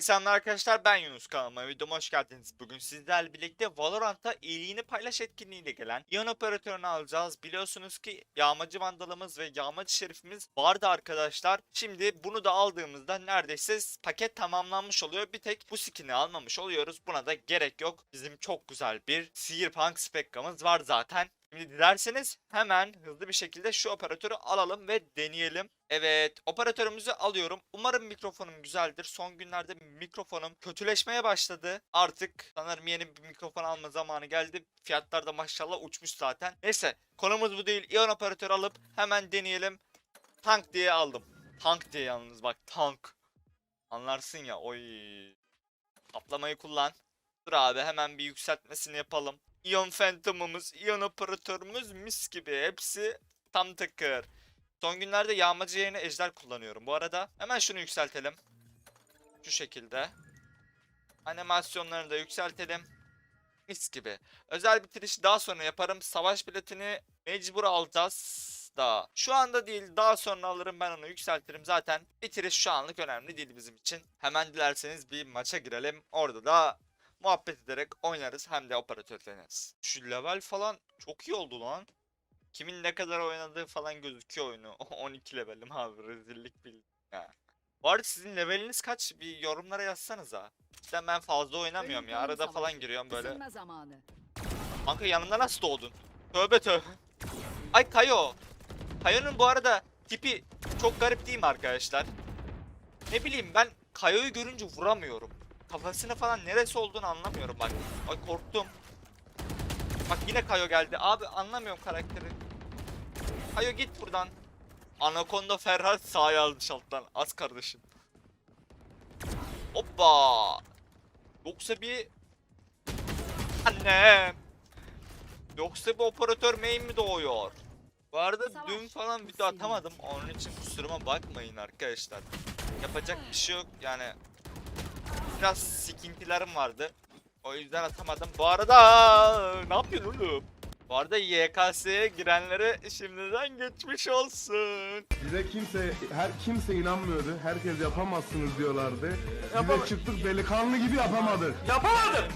Selamlar arkadaşlar ben Yunus kanalıma videoma hoş geldiniz. Bugün sizlerle birlikte Valorant'a iyiliğini paylaş etkinliğiyle gelen Ion operatörünü alacağız. Biliyorsunuz ki yağmacı vandalımız ve yağmacı şerifimiz vardı arkadaşlar. Şimdi bunu da aldığımızda neredeyse paket tamamlanmış oluyor. Bir tek bu skin'i almamış oluyoruz. Buna da gerek yok. Bizim çok güzel bir Searpunk spekkamız var zaten. Şimdi dilerseniz hemen hızlı bir şekilde şu operatörü alalım ve deneyelim. Evet, operatörümüzü alıyorum. Umarım mikrofonum güzeldir. Son günlerde mikrofonum kötüleşmeye başladı. Artık sanırım yeni bir mikrofon alma zamanı geldi. Fiyatlar da maşallah uçmuş zaten. Neyse, konumuz bu değil. Ion operatörü alıp hemen deneyelim. Tank diye aldım. Tank diye yalnız bak, tank. Anlarsın ya, oy. Kaplamayı kullan. Dur abi hemen bir yükseltmesini yapalım. Ion Phantom'ımız, Ion operatörümüz mis gibi. Hepsi tam tıkır. Son günlerde yağmacı yerine ejder kullanıyorum. Bu arada hemen şunu yükseltelim. Şu şekilde. Animasyonlarını da yükseltelim. Mis gibi. Özel bitirişi daha sonra yaparım. Savaş biletini mecbur alacağız da. Şu anda değil daha sonra alırım ben onu yükseltirim. Zaten bitiriş şu anlık önemli değil bizim için. Hemen dilerseniz bir maça girelim. Orada da muhabbet ederek oynarız hem de operatör deneriz. Şu level falan çok iyi oldu lan. Kimin ne kadar oynadığı falan gözüküyor oyunu. 12 levelim abi rezillik bildim ya. Bu arada sizin leveliniz kaç? Bir yorumlara yazsanıza. İşte ben fazla oynamıyorum ya. Arada falan giriyorum böyle. Kanka yanımda nasıl doğdun? Tövbe tövbe. Ay Kayo. Kayo'nun bu arada tipi çok garip değil mi arkadaşlar? Ne bileyim ben Kayo'yu görünce vuramıyorum. Kafasını falan neresi olduğunu anlamıyorum bak. Ay korktum. Bak yine Kayo geldi. Abi anlamıyorum karakteri. Kayo git buradan. Anaconda Ferhat sağa almış alttan. Az kardeşim. Hoppa. Yoksa bir... Annem. Yoksa bir operatör main mi doğuyor? Bu arada Savaş. dün falan video atamadım. Onun için kusuruma bakmayın arkadaşlar. Yapacak bir şey yok yani. Biraz sikintilerim vardı. O yüzden atamadım. Bu arada ne yapıyorsun oğlum? Bu arada YKS'ye girenlere şimdiden geçmiş olsun. Bize kimse, her kimse inanmıyordu. Herkes yapamazsınız diyorlardı. Yapama- Bize çıktık delikanlı gibi yapamadık. Yapamadık.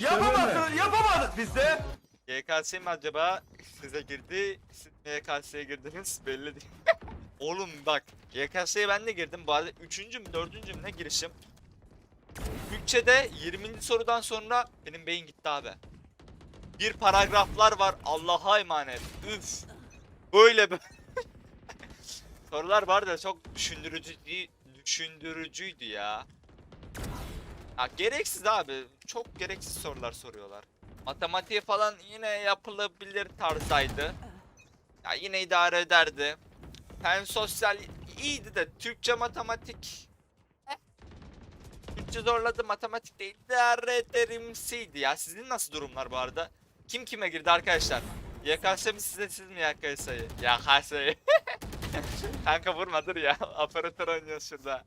Yapamadık. Yapamadık biz de. YKS mi acaba size girdi? Siz YKS'ye girdiniz belli değil. Oğlum bak YKS'ye ben de girdim. Bu arada 3. mü 4. mü ne girişim? Bütçede 20. sorudan sonra benim beyin gitti abi. Bir paragraflar var Allah'a emanet. Üf. Böyle böyle. Sorular var da çok düşündürücü düşündürücüydü ya. Ya gereksiz abi. Çok gereksiz sorular soruyorlar. Matematiği falan yine yapılabilir tarzdaydı. Ya yine idare ederdi. Fen sosyal iyiydi de Türkçe matematik. Türkçe zorladı matematik de idare ederimsiydi ya. Sizin nasıl durumlar bu arada? Kim kime girdi arkadaşlar? YKS mi size siz mi YKS'yi? YKS'yi. Kanka vurma dur ya. Operatör oynuyoruz şurada.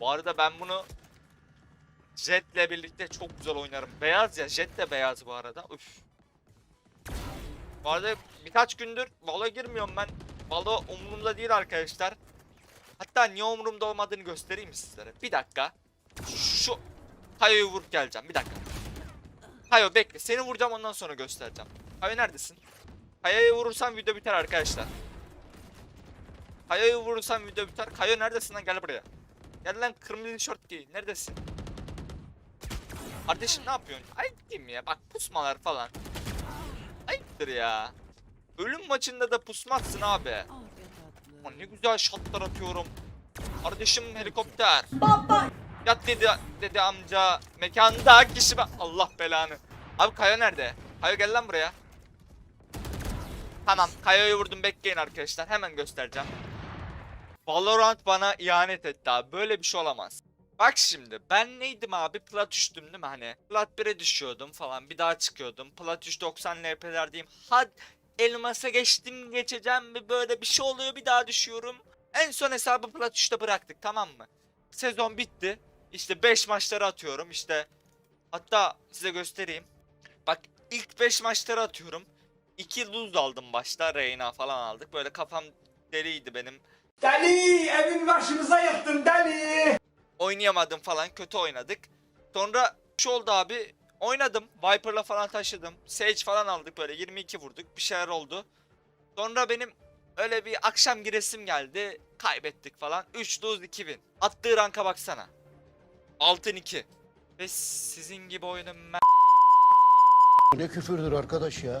Bu arada ben bunu Jet'le birlikte çok güzel oynarım. Beyaz ya. Jet de beyaz bu arada. Üf. Bu arada birkaç gündür Valo girmiyorum ben. Valo umurumda değil arkadaşlar. Hatta niye umurumda olmadığını göstereyim sizlere? Bir dakika. Şu Kayo'yu vurup geleceğim. Bir dakika. Kayo bekle. Seni vuracağım ondan sonra göstereceğim. Kayo neredesin? Kayo'yu vurursam video biter arkadaşlar. Kayo'yu vurursam video biter. Kayo neredesin lan? Gel buraya. Gel lan kırmızı şort giy. Neredesin? Kardeşim ne yapıyorsun? Değil mi ya? Bak pusmalar falan. Ayıptır ya. Ölüm maçında da pusmazsın abi. Ne güzel şatlar atıyorum. Kardeşim helikopter. Baba. Yat dedi dedi amca. Mekanda kişi ben. Allah belanı. Abi Kayo nerede? Kayo gel lan buraya. Tamam Kayo'yu vurdum bekleyin arkadaşlar. Hemen göstereceğim. Valorant bana ihanet etti abi. Böyle bir şey olamaz. Bak şimdi ben neydim abi plat 3'tüm değil mi hani plat 1'e düşüyordum falan bir daha çıkıyordum plat 3 90 LP'lerdeyim had elmasa geçtim geçeceğim bir böyle bir şey oluyor bir daha düşüyorum en son hesabı plat 3'te bıraktık tamam mı sezon bitti işte 5 maçları atıyorum işte hatta size göstereyim bak ilk 5 maçları atıyorum 2 lose aldım başta Reyna falan aldık böyle kafam deliydi benim Deli evin başımıza yıktın deli. Oynayamadım falan kötü oynadık. Sonra şu oldu abi oynadım. Viper'la falan taşıdım. Sage falan aldık böyle 22 vurduk bir şeyler oldu. Sonra benim öyle bir akşam giresim geldi. Kaybettik falan. 3 lose 2000. Attığı ranka baksana. Altın 2. Ve sizin gibi oyunun me- Ne küfürdür arkadaş ya.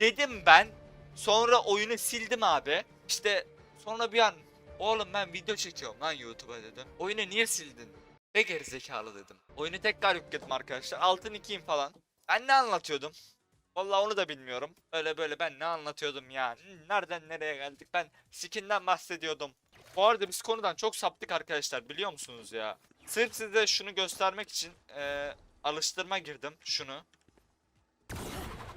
dedim ben. Sonra oyunu sildim abi. İşte sonra bir an oğlum ben video çekiyorum lan YouTube'a dedim. Oyunu niye sildin? Ne gerizekalı dedim. Oyunu tekrar yükledim arkadaşlar. Altın 2'yim falan. Ben ne anlatıyordum? Vallahi onu da bilmiyorum. Öyle böyle ben ne anlatıyordum ya. Hmm, Nereden nereye geldik? Ben skinden bahsediyordum. Bu arada biz konudan çok saptık arkadaşlar biliyor musunuz ya? Sırf size şunu göstermek için eee, alıştırma girdim. Şunu.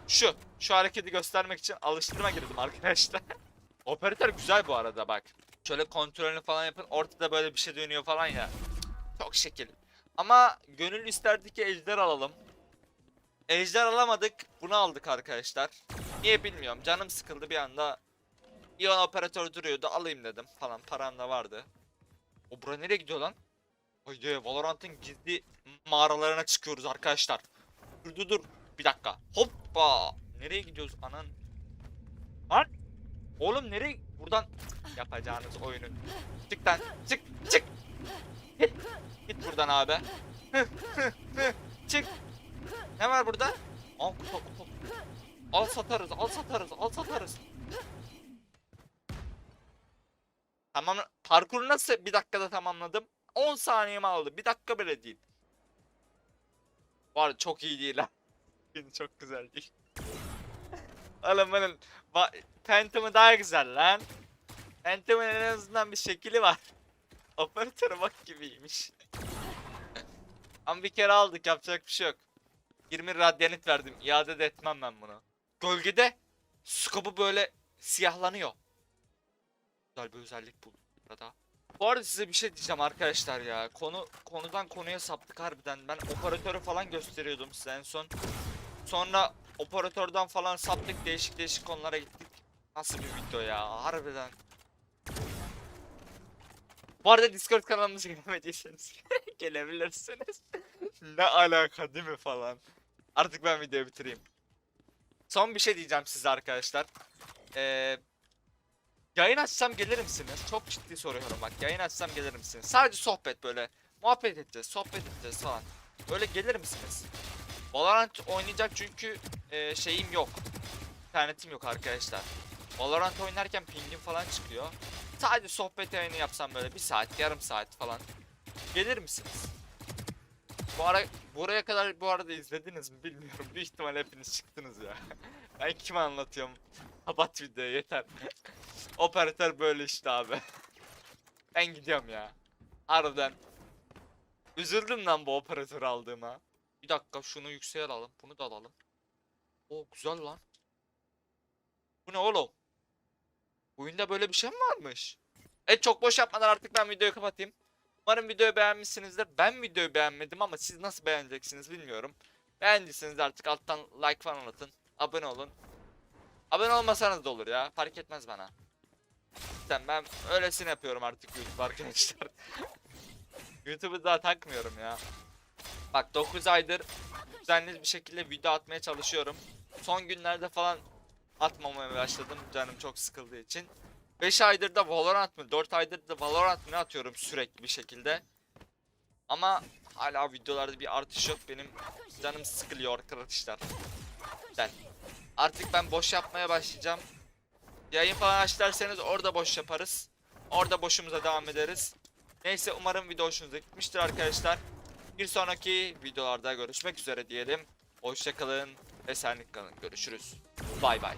Şu. Şu hareketi göstermek için alıştırma girdim arkadaşlar. Operatör güzel bu arada bak. Şöyle kontrolünü falan yapın. Ortada böyle bir şey dönüyor falan ya. Çok şekil. Ama gönül isterdi ki ejder alalım. Ejder alamadık. Bunu aldık arkadaşlar. Niye bilmiyorum. Canım sıkıldı bir anda. İyon operatör duruyordu. Alayım dedim falan. Param da vardı. O bura nereye gidiyor lan? Haydi Valorant'ın gizli mağaralarına çıkıyoruz arkadaşlar. Dur dur dur. Bir dakika. Hoppa. Nereye gidiyoruz anan? Lan. Oğlum nereye? Buradan yapacağınız oyunu. Çık lan. Çık. Çık. Git. Git buradan abi. çık. Ne var burada? Al kupa kupa. Al satarız, al satarız, al satarız. Tamam. Parkuru nasıl bir dakikada tamamladım? 10 saniyemi aldı. Bir dakika bile değil. Var çok iyi değil ha. çok güzel değil. Oğlum benim Phantom'ı daha güzel lan. Phantom'ın en azından bir şekli var. Operatöre bak gibiymiş. Ama bir kere aldık yapacak bir şey yok. 20 radyanit verdim. İade de etmem ben bunu. Gölgede scope'u böyle siyahlanıyor. Güzel bir özellik bu burada. Bu arada size bir şey diyeceğim arkadaşlar ya. Konu konudan konuya saptık harbiden. Ben operatörü falan gösteriyordum size en son. Sonra operatörden falan saptık değişik değişik konulara gittik. Nasıl bir video ya harbiden. Bu arada Discord kanalımıza gelmediyseniz gelebilirsiniz. ne alaka değil mi falan. Artık ben videoyu bitireyim. Son bir şey diyeceğim size arkadaşlar. Ee, yayın açsam gelir misiniz? Çok ciddi soruyorum bak. Yayın açsam gelir misiniz? Sadece sohbet böyle. Muhabbet edeceğiz, sohbet edeceğiz falan. Böyle gelir misiniz? Valorant oynayacak çünkü e, şeyim yok. İnternetim yok arkadaşlar. Valorant oynarken pingim falan çıkıyor. Sadece sohbet yayını yapsam böyle bir saat, yarım saat falan. Gelir misiniz? Bu ara buraya kadar bu arada izlediniz mi bilmiyorum. Büyük ihtimal hepiniz çıktınız ya. ben kime anlatıyorum? Kapat videoyu yeter. Operatör böyle işte abi. ben gidiyorum ya. Harbiden. Üzüldüm lan bu operatörü aldığıma. Bir dakika şunu yükseğe alalım. Bunu da alalım. O güzel lan. Bu ne oğlum? Oyunda böyle bir şey mi varmış? Evet çok boş yapmadan artık ben videoyu kapatayım. Umarım videoyu beğenmişsinizdir. Ben videoyu beğenmedim ama siz nasıl beğeneceksiniz bilmiyorum. Beğendiyseniz artık alttan like falan atın. Abone olun. Abone olmasanız da olur ya. Fark etmez bana. Sen ben öylesine yapıyorum artık YouTube arkadaşlar. YouTube'u daha takmıyorum ya. Bak 9 aydır düzenli bir şekilde video atmaya çalışıyorum. Son günlerde falan atmamaya başladım canım çok sıkıldığı için. 5 aydır da Valorant mı 4 aydır da Valorant mı atıyorum sürekli bir şekilde. Ama hala videolarda bir artış yok benim canım sıkılıyor arkadaşlar. Ben. Artık ben boş yapmaya başlayacağım. Yayın falan aç orada boş yaparız. Orada boşumuza devam ederiz. Neyse umarım video hoşunuza gitmiştir arkadaşlar. Bir sonraki videolarda görüşmek üzere diyelim. Hoşçakalın. Esenlik kalın. Görüşürüz. Bay bay.